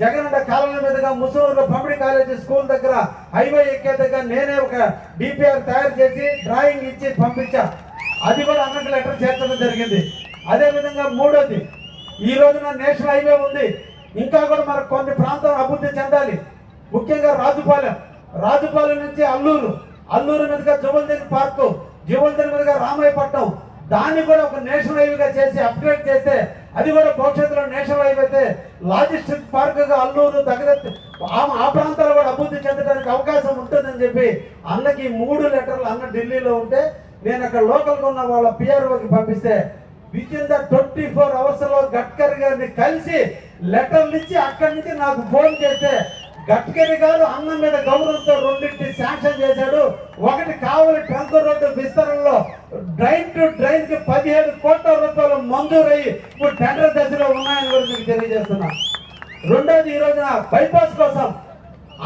Jagan colony మీదుగా ముసూరులో public college school దగ్గర హైవే ఎక్కే దగ్గర నేనే ఒక డిపిఆర్ తయారు చేసి డ్రాయింగ్ ఇచ్చి పంపించా. అది కూడా అన్నకు లెటర్ చేర్చడం జరిగింది. అదే విధంగా మూడోది ఈ రోజున నేషనల్ హైవే ఉంది. ఇంకా కూడా మనకు కొన్ని ప్రాంతాలు అభివృద్ధి చెందాలి. ముఖ్యంగా రాజుపాలెం. రాజుపాలెం నుంచి అల్లూరు. అల్లూరు మీదుగా జువల్దీన్ పార్కు జువల్దీన్ మీదుగా రామాయపట్నం. దాన్ని కూడా ఒక నేషనల్ హైవేగా చేసి అప్గ్రేడ్ చేస్తే అది కూడా భవిష్యత్తులో నేషనల్ హైవే అయితే లాజిస్టిక్ పార్క్గా అల్లూరు దగ్గర ఆ ఆ ప్రాంతాలు కూడా అభివృద్ధి చెందడానికి అవకాశం ఉంటుందని చెప్పి అన్నకి మూడు లెటర్లు అన్న ఢిల్లీలో ఉంటే నేను అక్కడ లోకల్గా ఉన్న వాళ్ళ పిఆర్ఓకి పంపిస్తే with in the twenty four అవర్స్లో గడ్కరీ గారిని కలిసి లెటర్లు ఇచ్చి అక్కడి నుంచి నాకు ఫోన్ చేస్తే గడ్కరీ గారు అన్నం మీద గౌరవంతో రెండింటి శాంక్షన్ చేశాడు. ఒకటి కావలి ట్రంక్ రోడ్డు విస్తరణలో డ్రైన్ టు డ్రైన్కి పదిహేడు కోట్ల రూపాయలు మంజూరయ్యి ఇప్పుడు టెండర్ దశలో ఉన్నాయని కూడా మీకు తెలియజేస్తున్నా. రెండోది ఈ రోజున బైపాస్ కోసం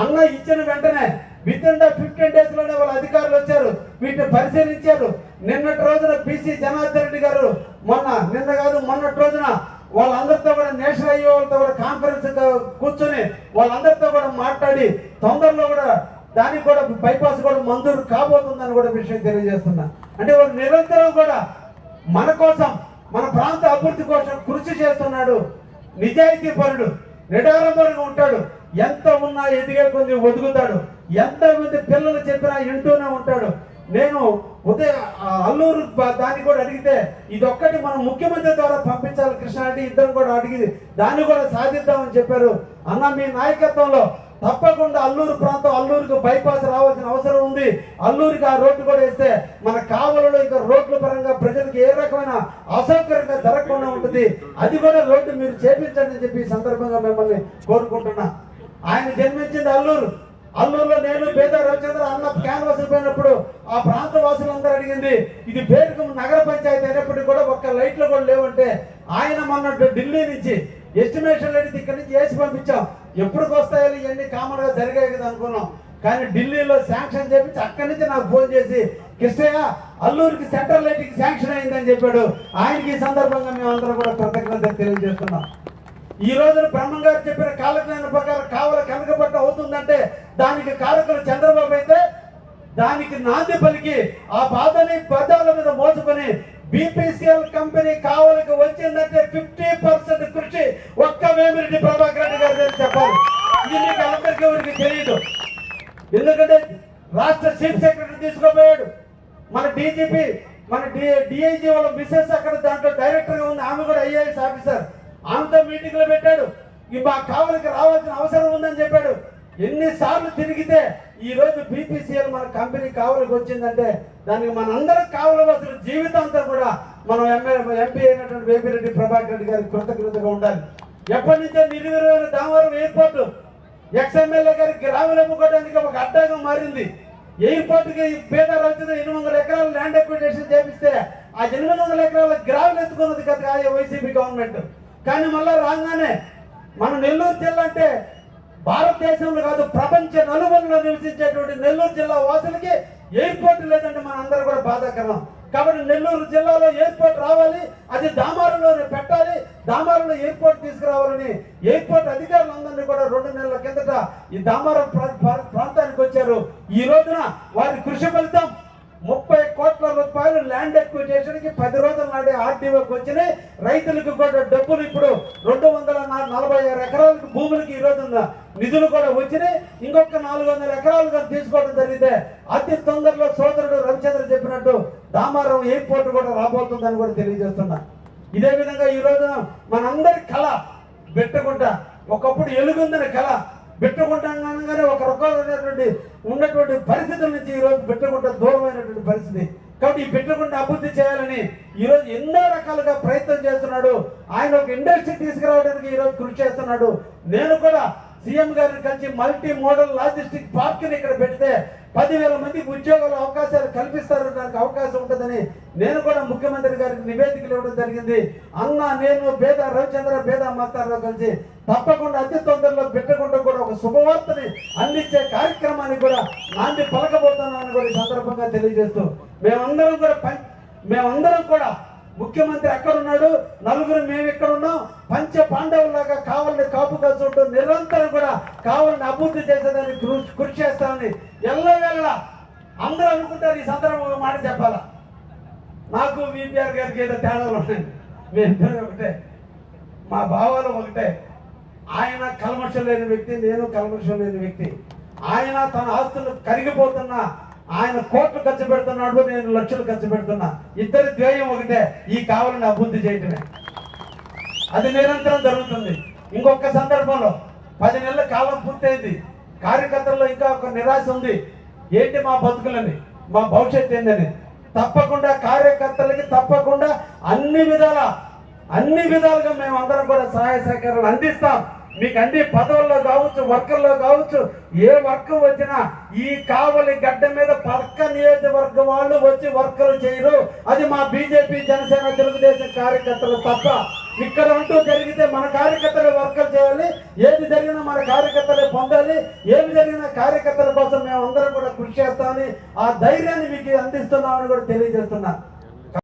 అన్న ఇచ్చిన వెంటనే విత్ ఇన్ ద ఫిఫ్టీన్ డేస్లోనే వాళ్ళ అధికారులు వచ్చారు. వీటిని పరిశీలించారు. నిన్నటి రోజున బీసీ జనార్దన్ రెడ్డి గారు మొన్న నిన్న కాదు మొన్నటి రోజున వాళ్ళందరితో కూడా నేషనల్ హైవే వాళ్ళతో కూడా కాన్ఫరెన్స్ కూర్చొని వాళ్ళందరితో కూడా మాట్లాడి తొందరలో కూడా దానికి కూడా బైపాస్ కూడా మంజూరు కాబోతుందని కూడా విషయం తెలియజేస్తున్నా. అంటే వాళ్ళు నిరంతరం కూడా మన కోసం మన ప్రాంత అభివృద్ధి కోసం కృషి చేస్తున్నాడు. నిజాయితీ పరుడు. నిడారంభంగా ఉంటాడు. ఎంత ఉన్నా ఎదిగే కొంది ఒదుగుతాడు. ఎంత మంది పిల్లలు చెప్పినా వింటూనే ఉంటాడు. నేను ఉదయం అల్లూరు దాన్ని కూడా అడిగితే ఇది ఒక్కటి మనం ముఖ్యమంత్రి ద్వారా పంపించాలి కృష్ణారెడ్డి ఇద్దరు కూడా అడిగి దాన్ని కూడా సాధిద్దామని చెప్పారు. అన్న మీ నాయకత్వంలో తప్పకుండా అల్లూరు ప్రాంతం అల్లూరుకు బైపాస్ రావాల్సిన అవసరం ఉంది. అల్లూరికి ఆ రోడ్డు కూడా వేస్తే మన కావలలో ఇక రోడ్ల పరంగా ప్రజలకు ఏ రకమైన అసౌకర్యంగా జరగకుండా ఉంటుంది. అది కూడా రోడ్డు మీరు చేపించండి అని చెప్పి సందర్భంగా మిమ్మల్ని కోరుకుంటున్నా. ఆయన జన్మించింది అల్లూరు. అల్లూరులో నేను పేద రవిచంద్ర అన్న క్యాన్వాస్ పోయినప్పుడు ఆ ప్రాంత వాసులందరూ అడిగింది ఇది పేరుకు నగర పంచాయతీ అయినప్పటికీ కూడా ఒక్క లైట్లు కూడా లేవంటే ఆయన మొన్న ఢిల్లీ నుంచి ఎస్టిమేషన్ అనేది ఇక్కడి నుంచి వేసి పంపించాం. ఎప్పటికి వస్తాయో ఇవన్నీ కామన్గా జరిగాయి కదా అనుకున్నాం. కానీ ఢిల్లీలో శాంక్షన్ చేపించి అక్కడి నుంచి నాకు ఫోన్ చేసి కృష్ణయ్య అల్లూరికి సెంట్రల్ లైటింగ్ శాంక్షన్ అయిందని చెప్పాడు. ఆయనకి ఈ సందర్భంగా మేమందరం కూడా కృతజ్ఞత తెలియజేస్తున్నాం. ఈ రోజున బ్రహ్మం గారు చెప్పిన కాలజ్ఞాన ప్రకారం కావల కనకపట్ట అవుతుందంటే దానికి కారకులు చంద్రబాబు అయితే దానికి నాంది పలికి ఆ బాధని పదాల మీద మోసుకొని బీపీసీఎల్ కంపెనీ కావలికి వచ్చిందంటే ఫిఫ్టీ పర్సెంట్ కృషి ఒక్క వేమిరెడ్డి ప్రభాకర్ రెడ్డి గారు దగ్గర చెప్పాలి. ఇది మీకు అందరికీ ఎవరికి తెలియదు. ఎందుకంటే రాష్ట్ర చీఫ్ సెక్రటరీ తీసుకోపోయాడు. మన డీజీపీ మన డిఐజీ వాళ్ళ మిస్సెస్ అక్కడ దాంట్లో డైరెక్టర్గా ఉంది. ఆమె కూడా ఐఏఎస్ ఆఫీసర్ ఆమెతో మీటింగ్లో పెట్టాడు. ఈ మా కావలికి రావాల్సిన అవసరం ఉందని చెప్పాడు. ఎన్నిసార్లు తిరిగితే ఈ రోజు బీపీసీఎల్ మన కంపెనీ కావలికి వచ్చిందంటే దానికి మనందరం కావలి జీవితం అంతా కూడా మనం ఎంఏ ఎంపీ అయినటువంటి వేపిరెడ్డి ప్రభాకర్ రెడ్డి గారికి కృతజ్ఞతగా ఉండాలి. ఎప్పటి నుంచో నిర్వీర్యమైన దామవరం ఎయిర్పోర్ట్ ఎక్స్ఎమ్మెల్యే గారికి గ్రామీణ అమ్ముకోవడానికి ఒక అడ్డాగా మారింది. ఎయిర్పోర్ట్కి పేద రైతులు ఎనిమిది వందల ఎకరాలు ల్యాండ్ అక్విటేషన్ చేపిస్తే ఆ ఎనిమిది వందల ఎకరాల గ్రావెల్ ఎత్తుకున్నది కదా ఆ వైసీపీ గవర్నమెంట్ కానీ మళ్ళీ రాగానే మన నెల్లూరు జిల్లా అంటే భారతదేశంలో కాదు ప్రపంచ నలుమూలలో నివసించేటువంటి నెల్లూరు జిల్లా వాసులకి ఎయిర్పోర్ట్ లేదంటే మన అందరూ కూడా బాధాకరం. కాబట్టి నెల్లూరు జిల్లాలో ఎయిర్పోర్ట్ రావాలి అది దామారంలోనే పెట్టాలి దామారంలో ఎయిర్పోర్ట్ తీసుకురావాలని ఎయిర్పోర్ట్ అధికారులందరినీ కూడా రెండు నెలల కిందట ఈ దామారం ప్రా- వచ్చారు. ఈ రోజున వారి కృషి ఫలితం ముప్పై కోట్ల రూపాయలు ల్యాండ్ ఎక్విటేషన్కి పది రోజుల నాడే ఆర్టీఓకి వచ్చినాయి. రైతులకు కూడా డబ్బులు ఇప్పుడు రెండు వందల నలభై ఆరు ఎకరాలకు భూములకి ఈ రోజున నిధులు కూడా వచ్చినాయి. ఇంకొక నాలుగు వందల ఎకరాలు కానీ తీసుకోవడం జరిగితే అతి తొందరలో సోదరుడు రవిచంద్ర చెప్పినట్టు దామారం ఎయిర్పోర్ట్ కూడా రాబోతుందని కూడా తెలియజేస్తున్నా. ఇదే విధంగా ఈ రోజున మనందరి కళ పెట్టుకుంటా ఒకప్పుడు ఎలుగుందని కళ బిట్టకుంటాగానే ఒక రకమైనటువంటి ఉన్నటువంటి పరిస్థితుల నుంచి ఈరోజు రోజు దూరమైనటువంటి పరిస్థితి. కాబట్టి ఈ బిట్టకుంట అభివృద్ధి చేయాలని ఈరోజు ఎన్నో రకాలుగా ప్రయత్నం చేస్తున్నాడు. ఆయన ఒక ఇండస్ట్రీ తీసుకురావడానికి ఈరోజు కృషి చేస్తున్నాడు. నేను కూడా సీఎం గారిని కలిసి మల్టీ మోడల్ లాజిస్టిక్ పార్క్ని ఇక్కడ పెడితే పదివేల మందికి ఉద్యోగాల అవకాశాలు కల్పిస్తారు దానికి అవకాశం ఉంటుందని నేను కూడా ముఖ్యమంత్రి గారికి నివేదికలు ఇవ్వడం జరిగింది. అన్న నేను పేద రవిచంద్ర పేద మాతారావు కలిసి తప్పకుండా అతి తొందరలో పెట్టకుండా కూడా ఒక శుభవార్తని అందించే కార్యక్రమాన్ని కూడా నాంది పలకబోతున్నానని కూడా ఈ సందర్భంగా తెలియజేస్తూ మేమందరం కూడా మేమందరం కూడా ముఖ్యమంత్రి ఎక్కడ ఉన్నాడు నలుగురు మేము ఇక్కడ ఉన్నాం పంచ పాండవులాగా కావాలని కాపు కాచుంటూ నిరంతరం కూడా కావాలని అభివృద్ధి చేసేదాన్ని కృషి కృషి చేస్తామని ఎల్లవేళ అందరూ అనుకుంటారు ఈ సందర్భంగా ఒక మాట చెప్పాలా? నాకు విపిఆర్ గారికి ఏదో తేడాలు ఉన్నాయి మేమిద్దరం ఒకటే. మా భావాలు ఒకటే. ఆయన కల్మషం లేని వ్యక్తి నేను కల్మషం లేని వ్యక్తి. ఆయన తన ఆస్తులు కరిగిపోతున్నా. ఆయన కోట్లు ఖర్చు పెడుతున్నాడు నేను లక్షలు ఖర్చు పెడుతున్నా. ఇద్దరి ధ్యేయం ఒకటే ఈ కావాలని అభివృద్ధి చేయటమే. అది నిరంతరం జరుగుతుంది. ఇంకొక సందర్భంలో పది నెలల కాలం పూర్తయింది. కార్యకర్తల్లో ఇంకా ఒక నిరాశ ఉంది. ఏంటి మా బతుకులని? మా భవిష్యత్తు ఏందని? తప్పకుండా కార్యకర్తలకి తప్పకుండా అన్ని విధాల అన్ని విధాలుగా మేము అందరం కూడా సహాయ సహకారాలు అందిస్తాం. మీకు అన్ని పదవుల్లో వర్కర్లో కావచ్చు ఏ వర్క్ వచ్చినా ఈ కావలి గడ్డ మీద పక్క నియోజకవర్గం వాళ్ళు వచ్చి వర్కలు చేయరు. అది మా బీజేపీ జనసేన తెలుగుదేశం కార్యకర్తలు తప్ప ఇక్కడ ఉంటూ జరిగితే మన కార్యకర్తలే వర్కలు చేయాలి. ఏది జరిగినా మన కార్యకర్తలే పొందాలి. ఏమి జరిగినా కార్యకర్తల కోసం మేము అందరం కూడా కృషి చేస్తామని ఆ ధైర్యాన్ని మీకు అందిస్తున్నామని కూడా తెలియజేస్తున్నా.